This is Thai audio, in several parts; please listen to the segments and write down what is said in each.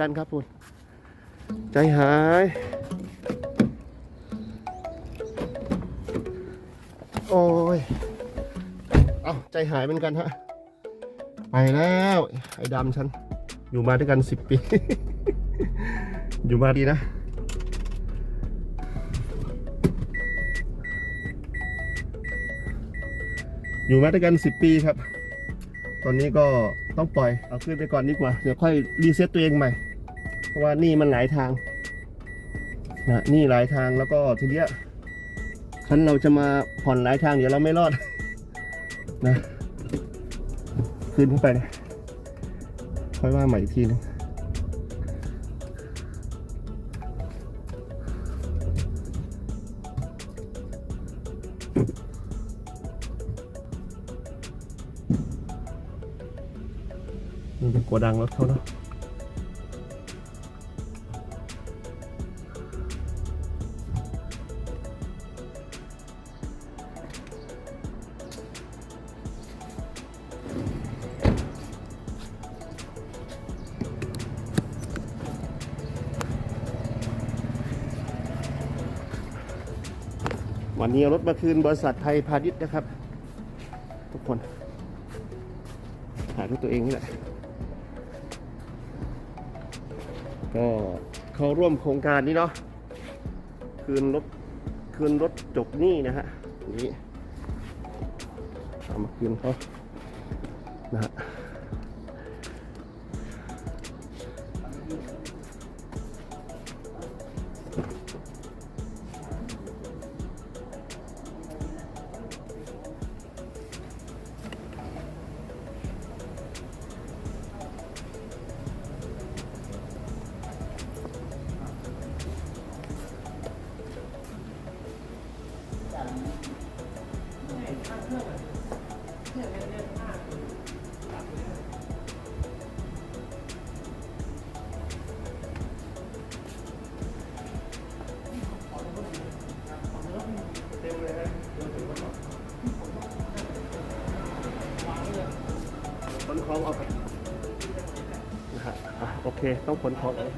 กันครับคุณใจหาย โอ้ย เอาใจหายเหมือนกันฮะ ไปแล้ว ไอ้ดำฉัน อยู่มาด้วยกันสิบปี อยู่มาดีนะอยู่มาด้วยกันสิบปีครับ ตอนนี้ก็ต้องปล่อย เอาขึ้นไปก่อนดีกว่า เดี๋ยวค่อยรีเซ็ตตัวเองใหม่ เพราะว่านี่มันหลายทางนะนี่หลายทางแล้วก็ทีเนี้ยคันเราจะมาผ่อนหลายทางเดี๋ยวเราไม่รอดนะขึ้นขึ้นไปเลยค่อยว่าใหม่อีกทีนึงมันเป็นโกดังรถเขาเนาะ วันนี้เอารถมาคืนบริษัทไทยพาณิชย์นะครับ ทุกคนถ่ายรูปตัวเองนี่แหละ ก็เข้าร่วมโครงการนี้เนาะคืนรถคืนรถจบหนี้นะฮะนี่เอามาคืนเขานะฮะ ขนของออกนะฮะอะโอเค ต้องขนของออก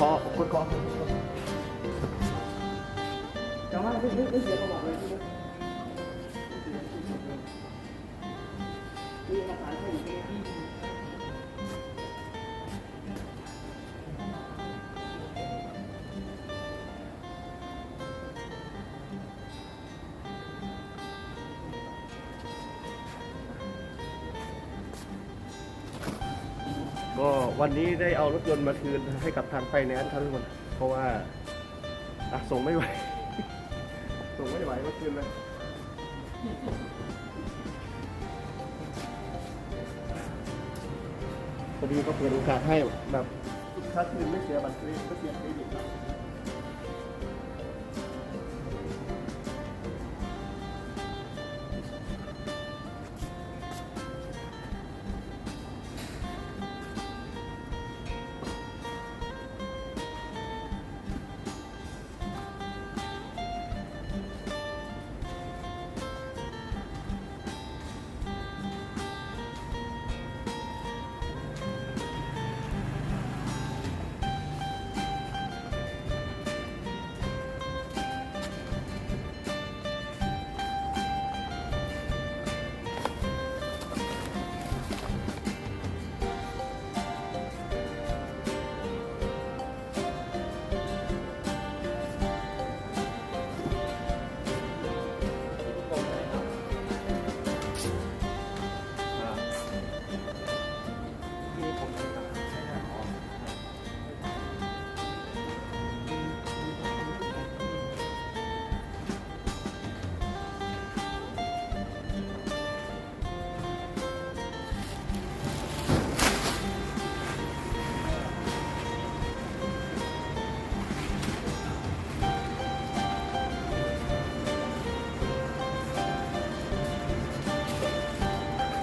ขนคอขนคอแต่ว่ วันนี้ได้เอารถยนต์มาคืนให้กับทางไฟแนนซ์ครับทุกคน เพราะว่าอะส่งไม่ไหว ส่งไม่ไหวเมื่อคืนเลยพอดีก็เปิดโอกาสให้แบบถ้าคืนไม่เสียบัตรเครดิตก็เสียเครดิต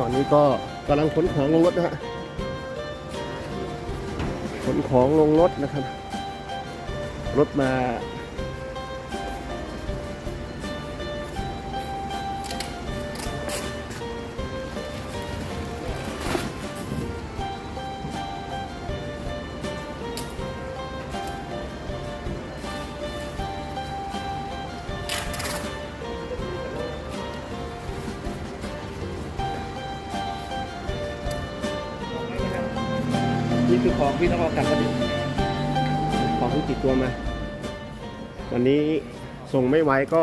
อนนี้ก็กำลังขนของลงรถนะฮะขนของลงรถนะครับ รถมา นี่คือของที่ต้องเอากลับวันนี้ของที่ติดตัวมา วันนี้ส่งไม่ไหวก็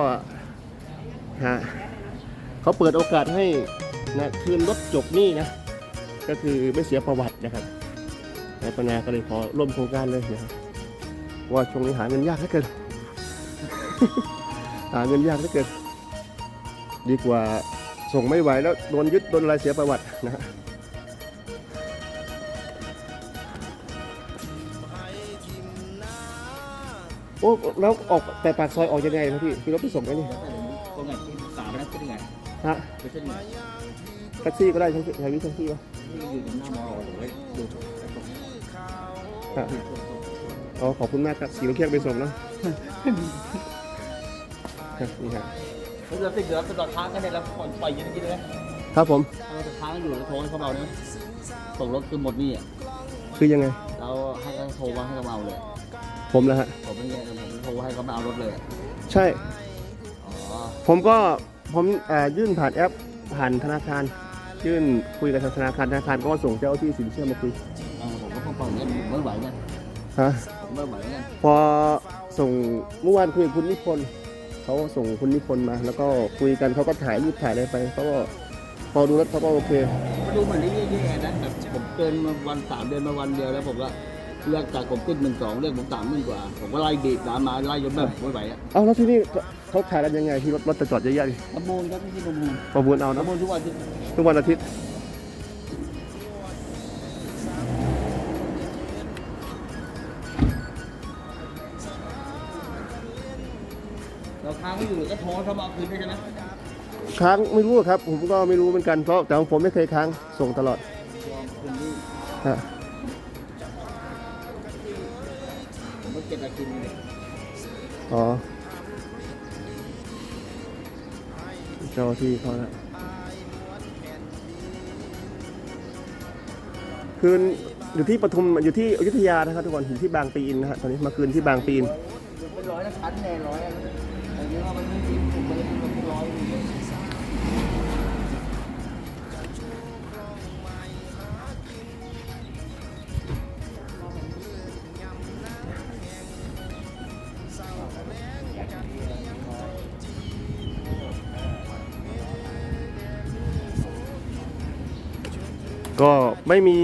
ฮะเขาเปิดโอกาสให้นะคืนรถจบหนี้นะ ก็คือไม่เสียประวัตินะครับนายปนาก็เลยขอร่วมโครงการเลยนะครับว่าช่วงนี้หาเงินยากเหลือเกิน หาเงินยากเหลือเกิน ดีกว่าส่งไม่ไหวแล้วโดนยึดโดนอะไรเสียประวัตินะฮะ อ้แล้วออกแต่ปากซอยออกยังไงนะพี่พี่รถไปส่งไหมนี่ตรงไหนที่สามนะเป็นยังไงฮะไปเส้นไหนแท็กซี่ก็ได้ใช้ใช้วิธีแท็กซี่ป่ะที่อยู่ตรงหน้ามอหรือว่าดูตรงฮะอ๋อขอบคุณมากครับขี่รถเคียงไปส่งเนาะฮะนี่ฮะเราติดเดือดตลอดทางกันเนี่ยแล้วผ่อนปล่อยยืนกินเลยครับผมเราจะค้างอยู่แล้วโทรให้เขาเอาเนี่ยส่งรถคือหมดนี่อะคือยังไง เราให้เขาโทรมาให้เขาเอาเลย ผมแล้วฮะ ผมไม่เงี้ยผมโทรให้เขามาเอารถเลยใช่ อ๋อผมก็ผมเอ่อยื่นผ่านแอปผ่านธนาคาร ยื่นคุยกับทางธนาคารธนาคารก็ส่งเจ้าที่สินเชื่อมาคุยผมก็ต้องปล่อยเงี้ยไม่ไหวเงี้ยฮะผมไม่ไหวเงี้ยพอส่งเมื่อวานคุยกับคุณนิพนธ์เขาส่งคุณนิพนธ์มา แล้วก็คุยกันเขาก็ถ่ายรูปถ่ายอะไรไปเขาก็พอดูแล้วเขาก็โอเคมาดูเหมือนได้แย่ๆนะแบบผมเกินมาวันสามเดือนมาวันเดียวแล้วผมก็ เลือกจากผมติดหนึ่งสองเลือกผมสามหนึ่งกว่า ผมก็ไล่บีบน้ำมาไล่จนแบบไม่ไหวอะเอาแล้วที่นี่เขาขายกันยังไงที่รถรถจะจอดเยอะๆดิประมูลครับไม่ใช่ประมูลประมูลเอาปนะระมูลทุกวันที่ทุกวันอาทิตย์เราค้างไม่อยู่ก็โทรเขามาเอาคืนได้ใช่ไหมค้างไม่รู้ครับ ผมก็ไม่รู้เหมือนกันเพราะแต่ของผมไม่เคยค้างส่งตลอดยอมคืนที่ฮะ อ๋อเจ้าที่เขาแล้วคืนอยู่ที่ปทุมอยู่ที่อยุธยานะครับทุกคนอยู่ที่บางปีนนะฮะตอนนี้มาคืนที่บางปีนเป็นร้อยละชั้นแน่ร้อยอันนี้ว่ามันไม่จริงผมไม่ได้ ก็ไม่มี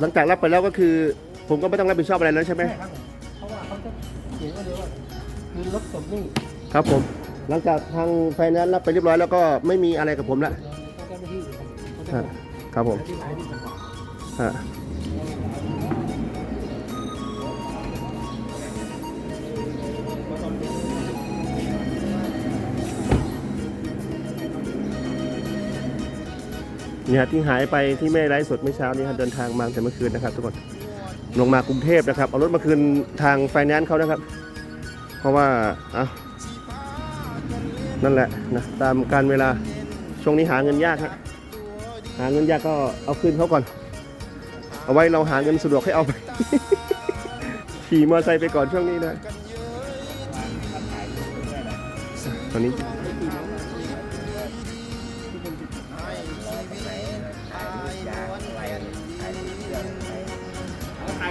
หลังจากรับไปแล้วก็คือ ผมก็ไม่ต้องรับผิดชอบอะไรแล้วใช่ไหมเพราะว่าเขาจะเขียนว่าเดี๋ยวว่าคือรถสมนี่ครับผม หลังจากทางไฟแนนซ์รับไปเรียบร้อยแล้วก็ไม่มีอะไรกับผมละเขาจะไม่ที่เขาจะฮะครับผมที่ไหนที่ไหนฮะ เนี่ยที่หายไปที่ไม่ไลฟ์สดเมื่อเช้านี้ครับเดินทางมาแต่เมื่อคืนนะครับทุกคนลงมากรุงเทพนะครับเอารถมาคืนทางไฟแนนซ์เขานะครับ เพราะว่าเอานั่นแหละนะตามการเวลาช่วงนี้หาเงินยากฮะหาเงินยากก็เอาคืนเขาก่อน เอาไว้เราหาเงินสะดวกให้เอาไปขี่มอเตอร์ไซค์ไปก่อนช่วงนี้นะตอนนี้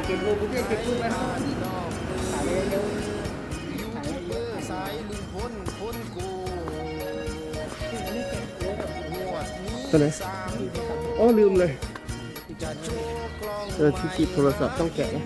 ก็บรูปเก็บเก็บรูปไว้ถ่ายเร็วยูทูบเบอร์สายลุงพลพ้นกูตัวไหนอ๋อลืมเลยจะโชว์กล้องเออที่คีบโทรศัพท์ต้องแกะนะ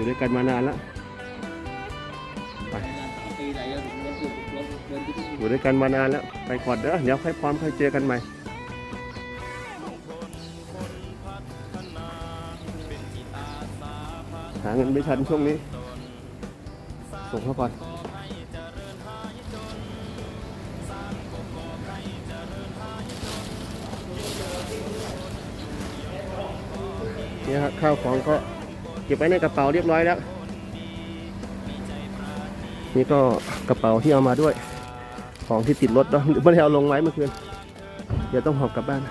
อยู่ด้วยกันมานานแล้วไปอยู่ด้วยกันมานานแล้ว ไปก่อนเด้อเดี๋ยวค่อยพร้อมค่อยเจอกันใหม่หาเงินไม่ทันช่วงนี้ ส่งเขาก่อนเนี่ยครับข้าวของก็ ก็บไว้ในกระเป๋าเรียบร้อยแล้ว นี่ก็กระเป๋าที่เอามาด้วย ของที่ติดรถเนาะไม่ได้เอาลงไว้เมื่อคืน เดี๋ยวต้องหอบกลับบ้าน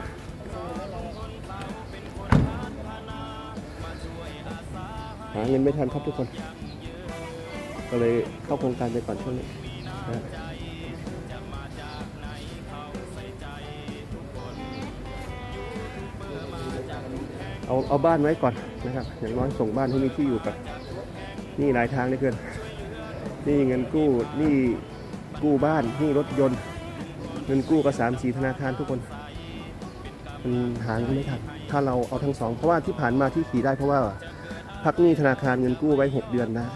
หาเงินไม่ทันครับทุกคน ก็เลยเข้าโครงการไปก่อนช่วงนี้ เอาเอาบ้านไว้ก่อนนะครับ อย่างน้อยส่งบ้านให้มีที่อยู่กับนี่หลายทางเลยเกินนี่เงินกู้นี่กู้บ้านนี่รถยนต์ เงินกู้ก็สามสีธนาคารทุกคนมันหาเงินไม่ทันถ้าเราเอาทั้งสองเพราะว่าที่ผ่านมาที่ขี่ได้เพราะว่าพักหนี้ธนาคารเงินกู้ไว้ 6 เดือนนะ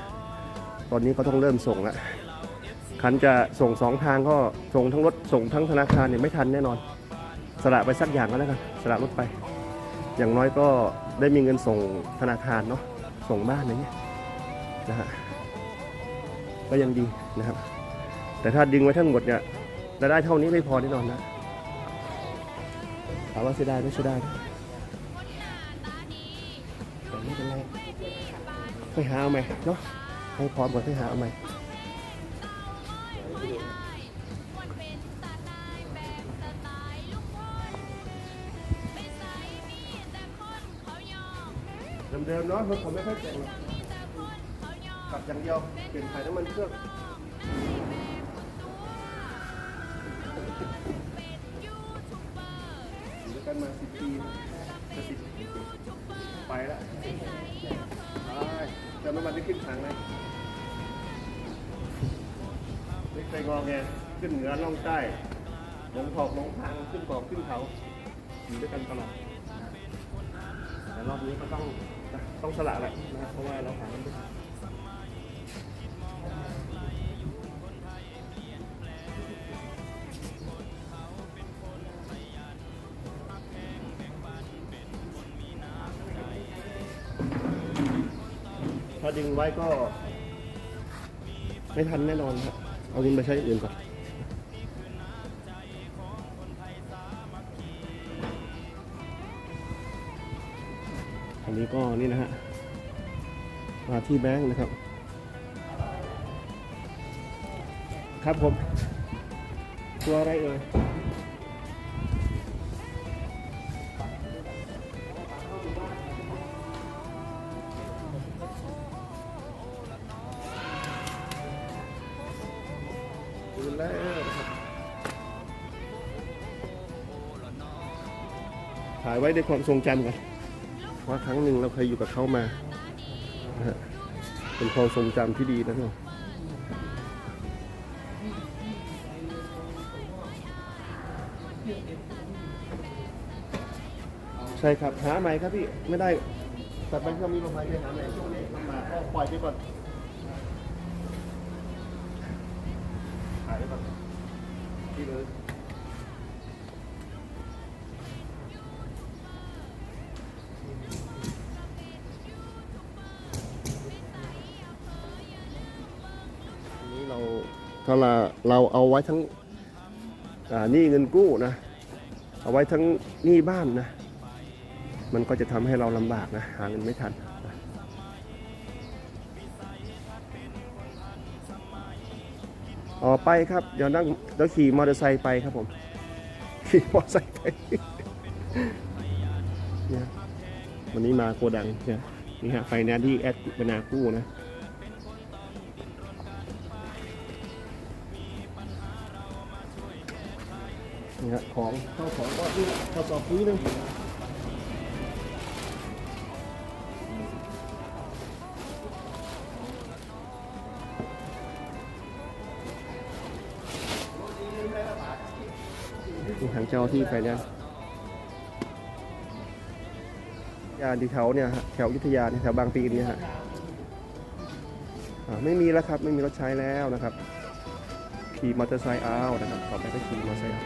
ตอนนี้ก็ต้องเริ่มส่งละคันจะส่งสองทางก็ส่งทั้งรถส่งทั้งธนาคารเนี่ยไม่ทันแน่นอน สละไปสักอย่างก็แล้วกันสละรถไป อย่างน้อยก็ได้มีเงินส่งธนาคารเนาะส่งบ้านอะไรเงี้ยนะฮะก็ยังดีนะครับ แต่ถ้าดึงไว้ทั้งหมดเนี่ยรายได้เท่านี้ไม่พอแน่นอนนะถามว่าเสียดายไม่เสียดายแต่ไม่เป็นไรไปหาเอาใหม่เนาะให้พร้อมก่อนไปหาเอาใหม่ เดิมเนาะรถผมไม่ค่อยเก่งหรอกขับอย่างเดียวเปลี่ยนถ่ายน้ำมันเครื่องอยู่ด้วยกันมาสิบปีจะสิบไปล้วไปเติมน้ำมันได้ขึ้นถังเลยไม่เคยงอแงขึ้นเหนือล่องใต้ลงหอกลงทางขึ้นเกาะขึ้นเขาอยู่ด้วยกันตลอดแต่รอบนี้ก็ต้อง ต้องสละแหละนะครับเพราะว่าเราหาไม่ทันถ้าดึงไว้ก็ ไม่ทันแน่นอนครับเอาเงินไปใช้อื่นก่อน ก็นี่นะฮะมาที่แบงค์นะครับ ครับผม ตัวอะไรเอ่ยดูแล้วครับถ่ายไว้ในความทรงจำกัน ว่าครั้งหนึ่งเราเคยอยู่กับเขามานะฮะเป็นความทรงจำที่ดีนะทุกคนใช่ครับหาใหม่ครับพี่ไม่ได้แต่มันก็มีลมหายใจหาใหม่ช่วงนี้ลำบากก็ปล่อยไปก่อนาเราเราเอาไว้ทั้งหนี้เงินกู้นะ เอาไว้ทั้งหนี้บ้านนะ มันก็จะทำให้เราลำบากนะหาเงินไม่ทันอ๋อไปครับ เดี๋ยวนั่งเดี๋ยวขี่มอเตอร์ไซค์ไปครับผม ขี่มอเตอร์ไซค์ไปเนี่ยวันนี้มาโกดังเนี่ยนี่ฮะไฟแนนซ์ที่แอดบนากู้นะ นี่ฮะของเข้าของก็นี่ข้าวสอบปุ้ยหนึงนี่ทางเจ้าที่ไฟแนนซ์ยานที่แถวเนี่ยฮะแถวยุทธยาเนี่ยแถวบางปีนเนี่ยฮะอ่าไม่มีแล้วครับ ไม่มีรถใช้แล้วนะครับ ขี่มอเตอร์ไซค์เอานะครับต่อไปก็ขี่มอเตอร์ไซค์เอา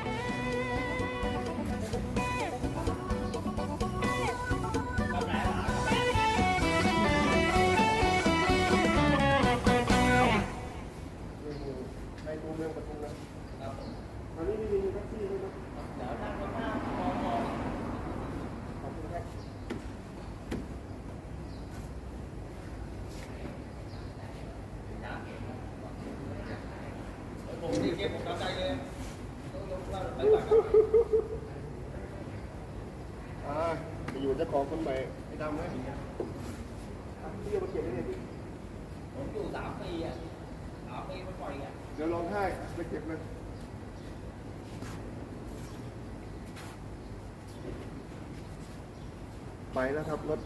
ไปแล้วครับรถ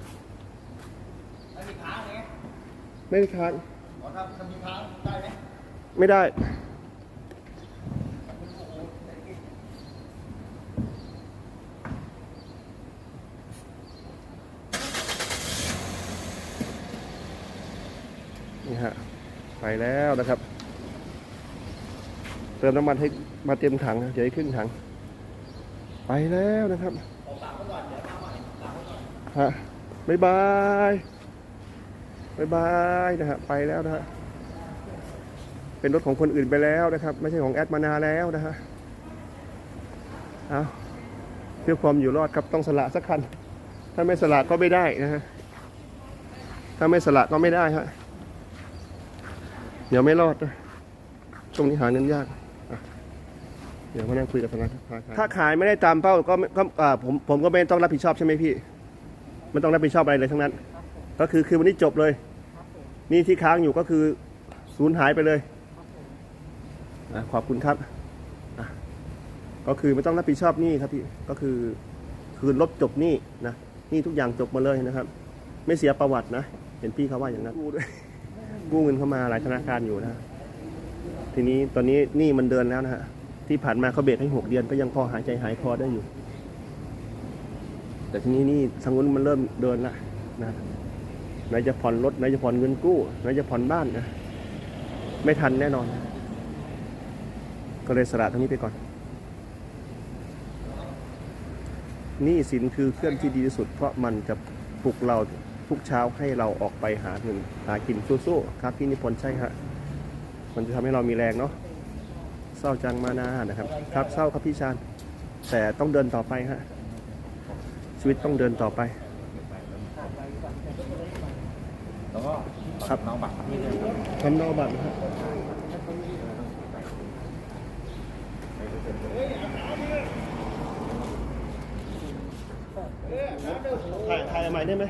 ถ้ามีค้างไงไม่มีค้างขอถ้าถ้ามีค้างได้ไหมไม่ได้นี่ฮะไปแล้วนะครับ เติมน้ำมันให้มาเต็มถังนะเดี๋ยวให้ครึ่งถัง ไปแล้วนะครับ ฮะบ๊ายบายบ๊ายบายนะฮะไปแล้วนะฮะเป็นรถของคนอื่นไปแล้วนะครับ ไม่ใช่ของแอดมานาแล้วนะฮะเอาเพื่อความอยู่รอดครับต้องสละสักคัน ถ้าไม่สละก็ไม่ได้นะฮะถ้าไม่สละก็ไม่ได้ฮะเดี๋ยวไม่รอดนะช่วงนี้หาเงินยากเดี๋ยวมานั่งคุยกับธนาคารถ้าขายไม่ได้ตามเป้าก็ก็ผมผมก็ไม่ต้องรับผิดชอบใช่ไหมพี่ ไม่ต้องรับผิดชอบอะไรเลยทั้งนั้น ก็คือคือวันนี้จบเลยนี่ที่ค้างอยู่ก็คือสูญหายไปเลยอะขอบคุณครับอะก็คือไม่ต้องรับผิดชอบหนี้ครับพี่ก็คือคืนลบจบหนี้นะหนี้ทุกอย่างจบมาเลยนะครับ ไม่เสียประวัตินะ เห็นพี่เขาว่าอย่างนั้นกู้ด้วยกู้เงินเข้ามาหลายธนาคารอยู่นะทีนี้ตอนนี้หนี้มันเดินแล้วนะฮะที่ผ่านมาเขาเบรกให้หกเดือนก็ยังพอหายใจหายคอได้อยู่ แต่ทีนี้นี่ทางนู้นมันเริ่มเดินละนะไหนจะผ่อนรถไหนจะผ่อนเงินกู้ไหนจะผ่อนบ้านนะไม่ทันแน่นอน ก็เลยสละตรงนี้ไปก่อนนี่สินคือเครื่องที่ดีที่สุด เพราะมันจะปลุกเราทุกเช้าให้เราออกไปหาเงินหากินสู้ๆครับพี่นิพนธ์ใช่ฮะมันจะทำให้เรามีแรงเนาะเศร้าจังมานานะครับ ครับเศร้าครับพี่ชาญแต่ต้องเดินต่อไปฮะ ชีวิตต้องเดินต่อไป แล้วก็ครับน้องบัตรที่เนี่ยครับทำนอกบัตรนะครับถ่ายถ่ายใหม่ได้ไหม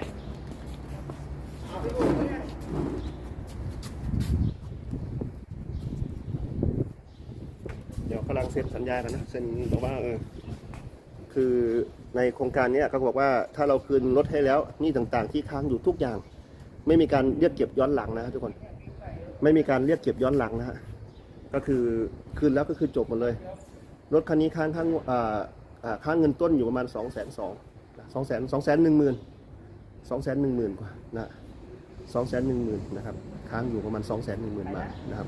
เดี๋ยวกำลังเซ็นสัญญากันนะเซ็นบอกว่าเออคือ ในโครงการนี้เขาบอกว่าถ้าเราคืนรถให้แล้วหนี่ต่างๆ ที่ค้างอยู่ทุกอย่าง ไม่มีการเรียกเก็บย้อนหลังนะทุกคน ไม่มีการเรียกเก็บย้อนหลังนะฮะก็คือคืนแล้วก็คือจบหมดเลย รถคันนี้ค้างค้างค้างเงินต้นอยู่ประมาณสองแสนสองสองแสนสองแสนหนึ่งหมื่นสองแสนหนึ่งหมื่นกว่านะสองแสนหนึ่งหมื่นนะครับค้างอยู่ประมาณสองแสนหนึ่งหมื่นบาทนะครับ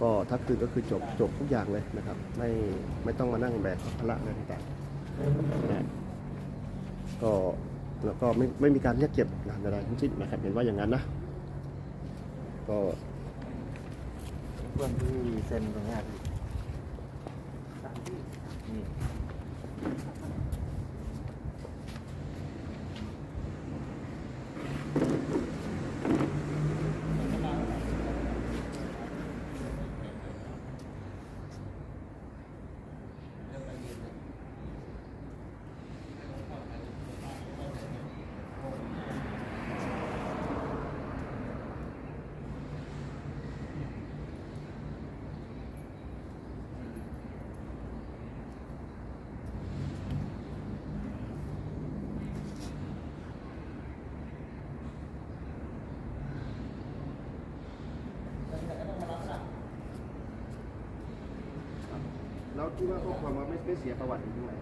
ก็ถ้าคืนก็คือจบจบทุกอย่างเลยนะครับ ไม่ไม่ต้องมานั่งแบกภาระอะไรต่างๆ ก็แล้วก็ไม่ไม่มีการเรียกเก็บงานอะไรทั้งสิ้นนะครับ เห็นว่าอย่างนั้นนะ ก็เพื่อนที่เซ็นตรงเนี้ยพี่ แล้วที่ว่าข้อความว่าไม่ไม่เสียประวัติอยู่ตรงไหน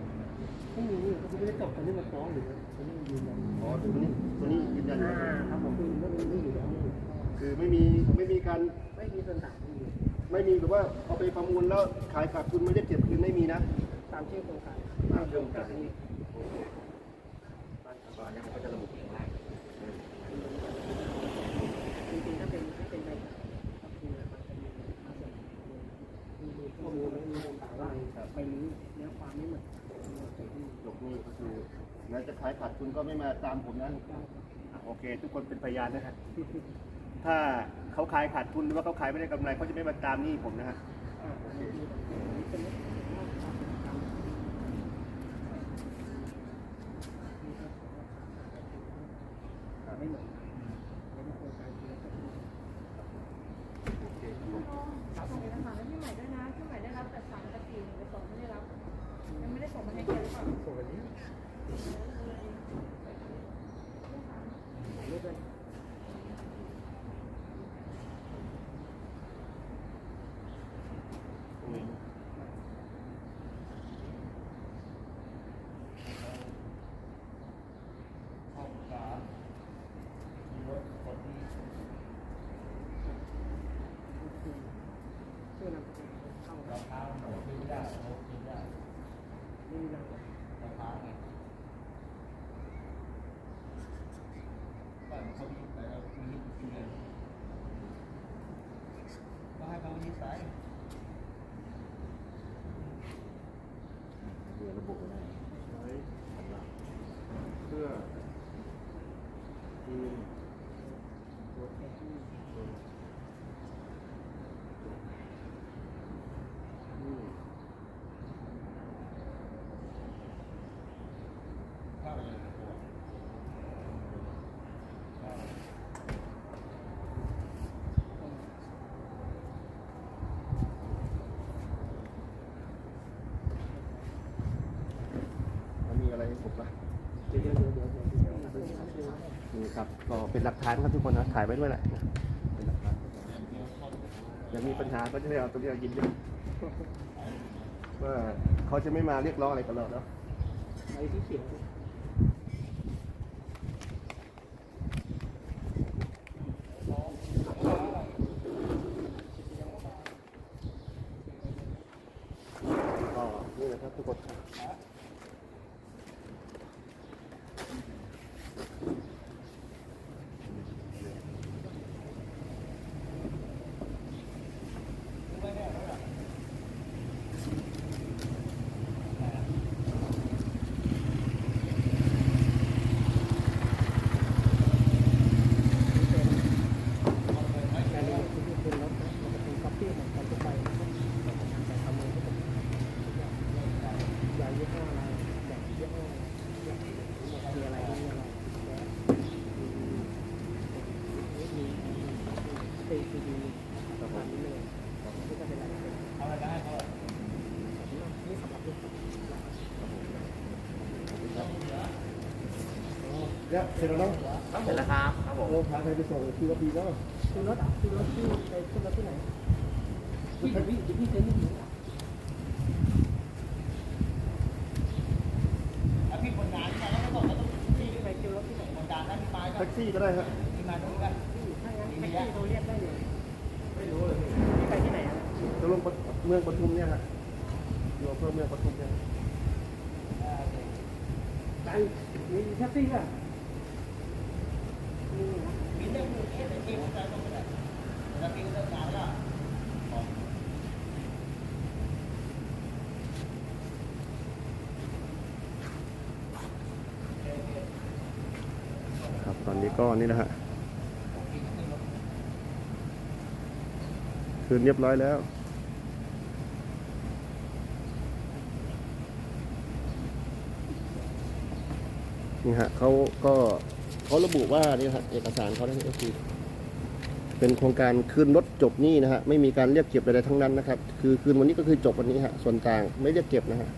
ไม่มีนี่เขาไม่ได้จบตอนนี้มาฟ้องหรือตอนนี้ยืนยันอ๋อตัวนี้ตัวนี้ยืนยันว่าครับผมคือเรื่องนี้อยู่แล้วนี่คือไม่มีไม่มีการไม่มีส่วนต่างไม่มีไม่มีแบบว่าเอาไปประมูลแล้วขายขาดทุนไม่ได้เก็บคืนไม่มีนะตามชื่อโครงการตามชื่อโครงการนี้ก่อนเนี่ยมันก็จะระบุเองได้ จริงๆถ้าเป็นถ้าเป็นใบสั่งก็คือมันจะมีมาส่วนมีมีข้อมูลและมีต่างๆว่าไปนี้เนื้อความไม่เหมือนกัน จบนี่ก็คืองั้จะขายขาดทุนก็ไม่มาตามผมนะอะโอเค ทุกคนเป็นพยานนะครับถ้าเขาขายขาดทุนหรือว่าเขาขายไม่ได้กำไรเขาจะไม่มาตามหนี้ผมนะฮะ อ่าอันนี้มีอันนี้เป็นเรื่องของการไม่เหมือนกันเป็นโครงการที่เราจะ ครับผมเอกสารให้พี่ใหม่ด้วยนะ พี่ใหม่ได้รับแต่สามกับสี่หนึ่งกับสองไม่ได้รับ ยังไม่ได้ส่งมาให้แกหรือเปล่า ส่งอันนี้รูปเลย ชื่อนามสกุลเข้าเราเท้าเราไม่ได้เราไม่ได้ไม่มีนามสกุลเราเท้าไง บ้านเขามีแต่เรามีกินเลยก็ ให้เขาวิสัย เดี๋ยวระบุไว้ได้ ไว้เพื่อคืนนี่ แล้วมีอะไรให้ผมปะ เดี๋ยวเดี๋ยวเดี๋ยวเดี๋ยวเดี๋ยวเดี๋ยวเดี๋ยว นี่ครับ ก็ เป็นหลักฐานครับทุกคนนะถ่ายไว้ด้วยแหละเป็นหลักฐานอย่ามีปัญหาก็จะได้เอาตัวนี้เอายินยอมว่าเขาจะไม่มาเรียกร้องอะไรกับเราเนาะไอ้ที่เขียน ก็นี่แหละครับทุกคนครับ เนี่ยเสร็จแล้วเนาะเสร็จแล้วครับครับผมเราพาใครไปส่งคือว่าดีแล้วคือรถคือรถที่ไปขึ้นรถที่ไหนพี่พี่พี่เซ็นที่ไหนถ้าพี่คนงานมาแล้วก็บอกว่าต้องพี่ไปคิวรถที่ไหนคนงานนั้นมาก็แท็กซี่ก็ได้ครับ มืองปทุมเนี่ยฮะอยู่อำเภอเมืองปทุมเนี่ยไปมีแท็กซี่ป่ะมีนะมีเรื่องเอ๊ะแต่พี่คนงาต้องไปไหนแล้วพี่เลิกงานแล้วครับตอนนี้ก็นี่นะฮะคืนเรียบร้อยแล้ว นี่ฮะเขาก็เขาระบุว่านี่ฮะเอกสารเขาได้ก็คือเป็นโครงการคืนรถจบหนี้นะฮะไม่มีการเรียกเก็บใดๆทั้งนั้นนะครับ คือคืนวันนี้ก็คือจบวันนี้ฮะส่วนต่างไม่เรียกเก็บนะฮะ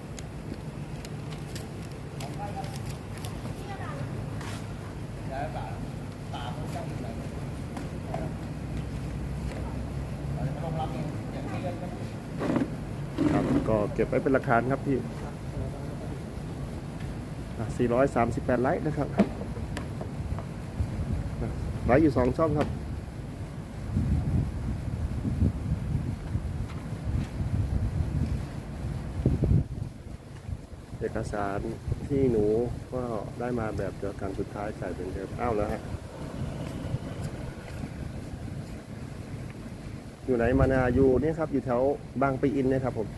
แล้วแบบตาผมตั้งอยู่ไหนเราจะต้องรับครับก็เก็บไว้เป็นหลักฐาครับพี่ 438 ไลค์นะครับไลค์อยู่ 2 ช่องครับ เอกสารที่หนูก็ได้มาแบบเดียวกันสุดท้ายใส่เป็นเดิมอ้าวแล้วฮะ อยู่ไหนมานาอยู่นี่ครับ อยู่แถวบางปีอินนะครับผม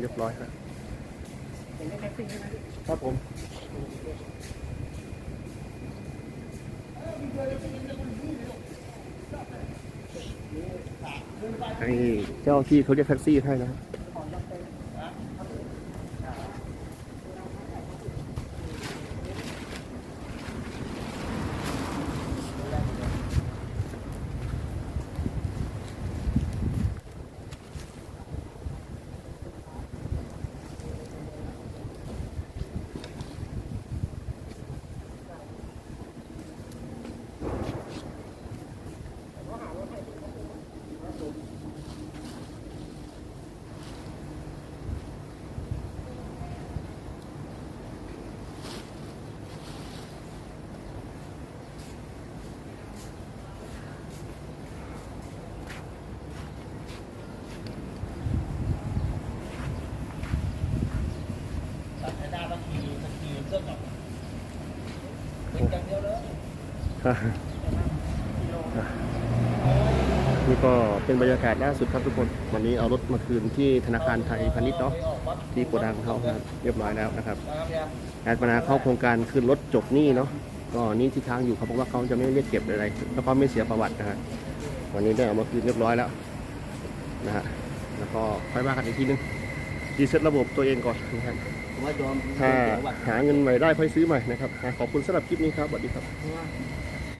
เรียบร้อยครับครับผมให้เจ้าที่เขาเรียกแท็กซี่ให้นะ นี่ก็เป็นบรรยากาศล่าสุดครับทุกคน วันนี้เอารถมาคืนที่ธนาคารไทยพาณิชย์เนาะที่โกดังเขาครับเรียบร้อยแล้วนะครับการปนาเข้าโครงการคืนรถจบหนี้เนาะก็หนี่ที่ค้างอยู่เขาบอกว่าเขาจะไม่เรียกเก็บอะไรแล้วก็ไม่เสียประวัตินะฮะวันนี้ได้เอามาคืนเรียบร้อยแล้วนะฮะแล้วก็ค่อยว่ากันอีกทีนึงรีเซ็ตระบบตัวเองก่อนนะครับผมว่าจอมถ้าเสียวัดหาเงินใหม่ได้ค่อยซื้อใหม่นะครับอะขอบคุณสำหรับคลิปนี้ครับสวัสดีครับเพราะว่า